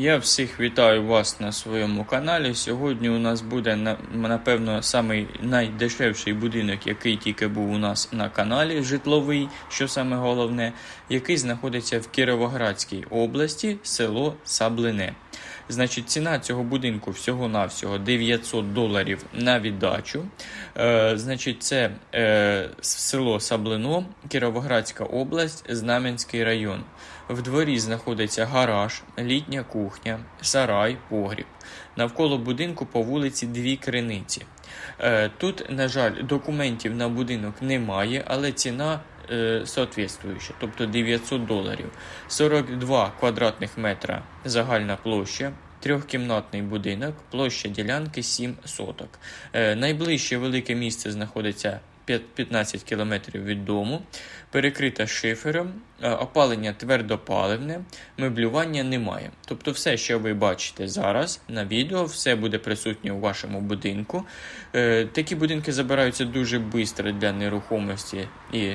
Я всіх вітаю вас на своєму каналі. Сьогодні у нас буде напевно самий найдешевший будинок, який тільки був у нас на каналі, житловий, що саме головне, який знаходиться в Кіровоградській області, село Саблине. Значить, ціна цього будинку всього-навсього 900 доларів на віддачу. Е, значить, це е, село Саблино, Кіровоградська область, Знам'янський район. В дворі знаходиться гараж, літня кухня, сарай, погріб. Навколо будинку по вулиці дві криниці. Е, Тут, на жаль, документів на будинок немає, але ціна е, соответствуюча, тобто 900 доларів. 42 квадратних метра загальна площа. Трьохкімнатний будинок, площа ділянки 7 соток. Е, найближче велике місце знаходиться 15 кілометрів від дому, перекрита шифером, е, опалення твердопаливне, меблювання немає. Тобто, все, що ви бачите зараз на відео, все буде присутнє у вашому будинку. Е, Такі будинки забираються дуже швидко для нерухомості і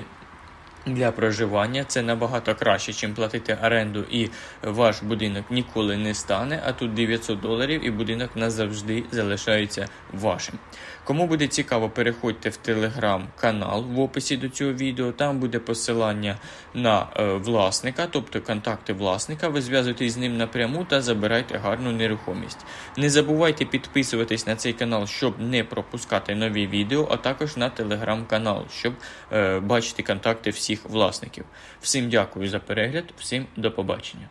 для проживання це набагато краще, ніж платити оренду, і ваш будинок ніколи не стане. А тут 900 доларів, і будинок назавжди залишається вашим. Кому буде цікаво, переходьте в телеграм-канал в описі до цього відео. Там буде посилання на е, власника, тобто контакти власника. Ви зв'язуєтесь з ним напряму та забирайте гарну нерухомість. Не забувайте підписуватись на цей канал, щоб не пропускати нові відео, а також на телеграм-канал, щоб е, бачити контакти всіх власників. Всім дякую за перегляд, всім до побачення.